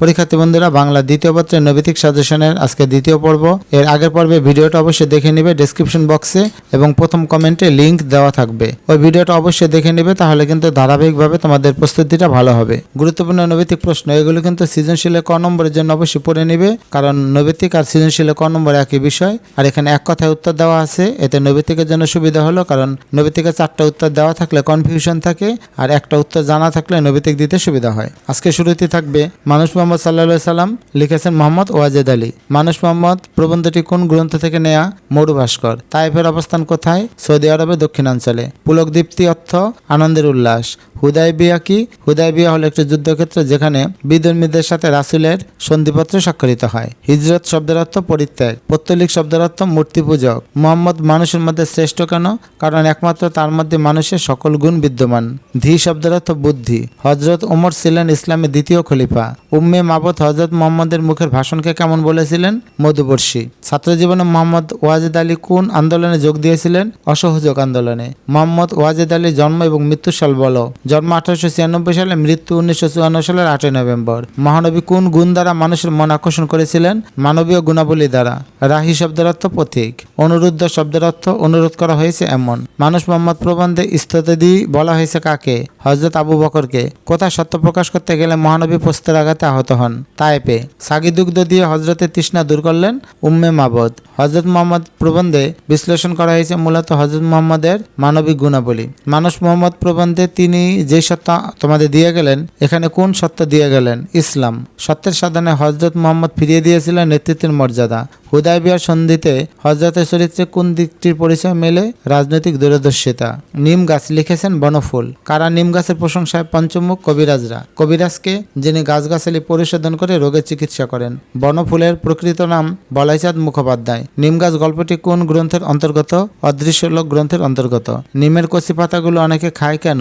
পরীক্ষার্থী বন্ধুরা বাংলা দ্বিতীয় পত্রের নৈবিতিক সাজেশনের আজকে দ্বিতীয় পর্ব। এর আগের পর্বে ভিডিওটা অবশ্যই দেখে নিবে ডেসক্রিপশন বক্সে এবং প্রথম কমেন্টে লিংক দেওয়া থাকবে। ওই ভিডিওটা অবশ্যই দেখে নিবে, তাহলে কিন্তু ধারাবাহিকভাবে তোমাদের প্রস্তুতিটা ভালো হবে। গুরুত্বপূর্ণ নৈতিক প্রশ্ন, এগুলো কিন্তু সৃজনশীলে ক নম্বরের জন্য অবশ্যই পড়ে নিবে, কারণ নৈতিক আর সৃজনশীলে ক নম্বর একই বিষয়। আর এখানে এক কথায় উত্তর দেওয়া আছে, এতে নৈতিকের জন্য সুবিধা হলো, কারণ নৈতিকের চারটা উত্তর দেওয়া থাকলে কনফিউশন থাকে, আর একটা উত্তর জানা থাকলে নৈতিক দিতে সুবিধা হয়। আজকে শুরুতে থাকবে, মানুষ মোহাম্মদ সাল্লা সাল্লাম লিখেছেন মোহাম্মদ ওয়াজেদ আলী। মানুষ মোহাম্মদ প্রবন্ধটি কোন গ্রন্থ থেকে নেয়া? মরু ভাস্কর তাইফের অবস্থান কোথায়? সৌদি আরবের দক্ষিণাঞ্চলে। পুলক দীপ্তি অর্থ আনন্দের উল্লাস। হুদাই বিয়া কি? হুদাই বিয়া হলো একটি যুদ্ধক্ষেত্র যেখানে বিধর্মীদের সাথে রাসুলের সন্ধিপত্র স্বাক্ষরিত হয়। হিজরত শব্দের অর্থ পরিত্যাগ, পত্তলিক শব্দের অর্থ মূর্তি পূজক। মোহাম্মদ মানুষের মধ্যে শ্রেষ্ঠ কেন? কারণ একমাত্র তার মধ্যে মানুষের সকল গুণ বিদ্যমান। ধী শব্দের অর্থ বুদ্ধি। হজরত ওমর ছিলেন ইসলামের দ্বিতীয় খলিফা। উম্মে মাবত হজরত মোহাম্মদের মুখের ভাষণকে কেমন বলেছিলেন? মধুবর্ষী। ছাত্র জীবনে মোহাম্মদ ওয়াজেদ আলী কোন আন্দোলনে যোগ দিয়েছিলেন? অসহযোগ আন্দোলনে। মোহাম্মদ ওয়াজেদ আলীর জন্ম এবং মৃত্যু সাল বলো। জন্ম আঠারোশো ছিয়ানব্বই সালে, মৃত্যু উনিশশো চুয়ান্ন সালের আটই নভেম্বর। মহানবী কোন গুণ দ্বারা মানুষের মন আকর্ষণ করেছিলেন? মানবীয় গুণাবলী দ্বারা। রাহি শব্দের অর্থ পথিক অনুরুদ্ধ শব্দের অর্থ অনুরোধ করা হয়েছে এমন। মানুষ মোহাম্মদ প্রবন্ধে স্ততদি বলা হয়েছে কাকে? হজরত আবু বকরকে। কোথায় সত্য প্রকাশ করতে গেলে মহানবী পোস্তের আঘাতে আহত হন? তাইপে। সাগি দুগ্ধ দিয়ে হজরতের তৃষ্ণা দূর করলেন উম্মে মাবদ। হজরত মোহাম্মদ প্রবন্ধে বিশ্লেষণ করা হয়েছে মূলত হজরত মোহাম্মদের মানবিক গুণাবলী। মানুষ মোহাম্মদ প্রবন্ধে তিনি যে সত্য তোমাদের দিয়ে গেলেন, এখানে কোন সত্য দিয়ে গেলেন? ইসলাম। সত্যের সাধনে হজরত মোহাম্মদ ফিরিয়ে দিয়েছিলেন নেতৃত্বের মর্যাদা। হুদায় বিহার সন্ধিতে হজরতের চরিত্রে কোন দিকটির পরিচয় মেলে? রাজনৈতিক দূরদর্শিতা। নিম গাছ লিখেছেন বনফুল। কারা নিম গাছের প্রশংসায় পঞ্চমুখ? কবিরাজরা। কবিরাজকে যিনি গাছগাছালি পরিশোধন করে রোগের চিকিৎসা করেন। বনফুলের প্রকৃত নাম বলাইচাঁদ মুখোপাধ্যায়। নিম গাছ গল্পটি কোন গ্রন্থের অন্তর্গত? অদৃশ্য লোক গ্রন্থের অন্তর্গত। নিমের কচি পাতাগুলো অনেকে খায় কেন?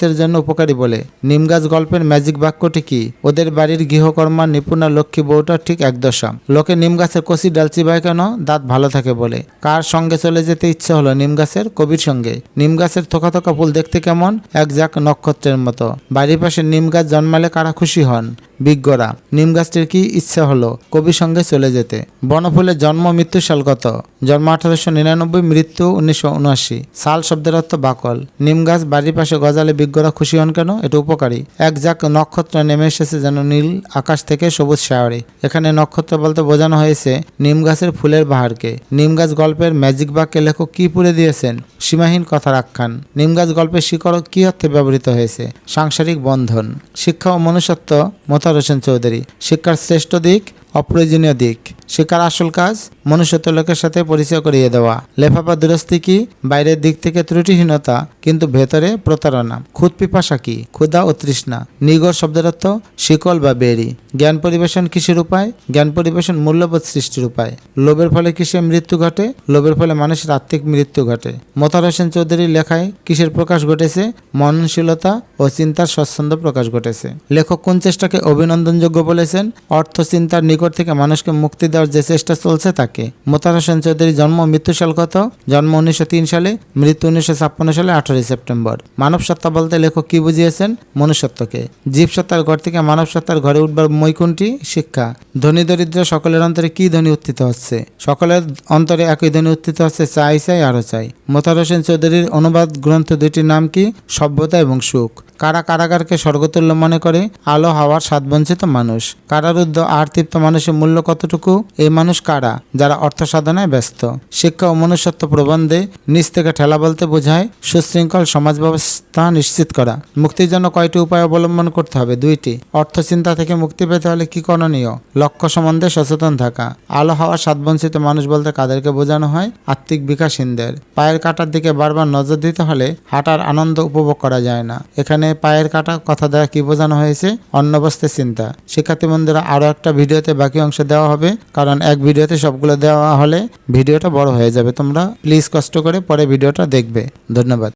যকৃতের জন্য উপকারী বলে। নিম গাছ গল্পের ম্যাজিক বাক্যটি কি? ওদের বাড়ির গৃহকর্মা নিপুণা লক্ষ্মী বউটা ঠিক একদশা লোকে নিম গাছের কচি ভাই কেন? দাঁত ভালো থাকে বলে। কার সঙ্গে চলে যেতে ইচ্ছে হলো নিম গাছের কবির সঙ্গে। নিম গাছের থোকা থোকা ফুল দেখতে কেমন? এক যাক নক্ষত্রের মতো। বাড়ির পাশে নিম গাছ জন্মালে কারা খুশি হন? বিজ্ঞরা, নিম গাছটির কি ইচ্ছা হলো? কবির সঙ্গে চলে যেতে। বনফুলের জন্ম, মৃত্যু সাল কত জন্ম আঠারোশো নিরানব্বই, মৃত্যু উনিশশো উনআশি। সাল শব্দের অর্থ বাকল। নিম গাছ বাড়ির পাশে গজালে বিজ্ঞরা খুশি হন কেন? এটা উপকারী। এক যাক নক্ষত্র নেমে এসেছে যেন নীল আকাশ থেকে সবুজ শাওয়ারে। এখানে নক্ষত্র বলতে বোঝানো হয়েছে নিম গাছের ফুলের বাহারকে। নিম গাছ গল্পের ম্যাজিক বাক্যে লেখক কি পুরে দিয়েছেন? সীমাহীন কথার আখ্যান। নিম গাছ গল্পের শিকড় কি অর্থে ব্যবহৃত হয়েছে? সাংসারিক বন্ধন। শিক্ষা ও মনুষ্যত্ব মোতার হোসেন চৌধুরী। শিক্ষার শ্রেষ্ঠ দিক অপ্রয়োজনীয় দিক। শিক্ষার আসল কাজ, মনুষ্যত্ব লোকের সাথে পরিচয় করিয়ে দেওয়া। লেফাফা দুরস্তি কি? বাইরের দিক থেকে ত্রুটিহীনতা, কিন্তু ভেতরে প্রতারণা। খুদ পিপাসা কি? ক্ষুধা ও তৃষ্ণা। নিগর শব্দের অর্থ শিকল বা বেরি। জ্ঞান পরিবেশন কিসের উপায়? জ্ঞান পরিবেশন মূল্যবোধ সৃষ্টির উপায়। লোভের ফলে কিসের মৃত্যু ঘটে? লোভের ফলে মানুষের আত্মিক মৃত্যু ঘটে। মোতার হোসেন চৌধুরীর লেখায় কিসের প্রকাশ ঘটেছে? মননশীলতা ও চিন্তার স্বচ্ছন্দ প্রকাশ ঘটেছে। লেখক কোন চেষ্টাকে অভিনন্দনযোগ্য বলেছেন? অর্থ চিন্তার নিকট থেকে মানুষকে মুক্তি দেওয়ার যে চেষ্টা চলছে তাকে। মোতার হোসেন চৌধুরীর জন্ম মৃত্যু সাল কত? জন্ম উনিশশো তিন সালে, মৃত্যু উনিশশো ছাপ্পান্ন সালে আঠারোই সেপ্টেম্বর। মানব সত্তা বলতে লেখক কি বুঝিয়েছেন? মনুষ্যত্বকে। জীব সত্তার ঘর থেকে মানব সত্তার ঘরে উঠবার কোনটি? শিক্ষা। ধনী দরিদ্র সকলের অন্তরে কি ধ্বনি উত্থিত হচ্ছে? সকলের অন্তরে একই ধ্বনি উত্থিত হচ্ছে চাই চাই, আরও চাই। মোতার হোসেন চৌধুরীর অনুবাদ গ্রন্থ দুইটির নাম কি? সভ্যতা এবং সুখ। কারা কারাগারকে স্বর্গতুল্য মনে করে? আলো, হাওয়ার স্বাদ বঞ্চিত মানুষ। কারারুদ্ধ আর তৃপ্ত মানুষের মূল্য কতটুকু? এই মানুষ কারা? যারা অর্থ সাধনায় ব্যস্ত। শিক্ষা ও মনুষ্যত্ব প্রবন্ধে নিচ থেকে ঠেলা বলতে বোঝায়, সুশৃঙ্খল সমাজ ব্যবস্থা নিশ্চিত করা। মুক্তির জন্য কয়টি উপায় অবলম্বন করতে হবে? দুইটি। অর্থ চিন্তা থেকে মুক্তি পেতে হলে কি করণীয়? লক্ষ্য সম্বন্ধে সচেতন থাকা। আলো হাওয়ার স্বাদ বঞ্চিত মানুষ বলতে কাদেরকে বোঝানো হয়? আত্মিক বিকাশহীনদের। পায়ের কাটার দিকে বারবার নজর দিতে হলে হাঁটার আনন্দ উপভোগ করা যায় না। এখানে পায়ের কাটা কথা দ্বারা কি বোঝানো হয়েছে? অন্নবস্তে চিন্তা। শিক্ষার্থী বন্ধুরা আরও একটা ভিডিওতে বাকি অংশ দেওয়া হবে, কারণ এক ভিডিওতে সবগুলো দেওয়া হলে ভিডিওটা বড় হয়ে যাবে। তোমরা প্লিজ কষ্ট করে পরে ভিডিওটা দেখবে। ধন্যবাদ।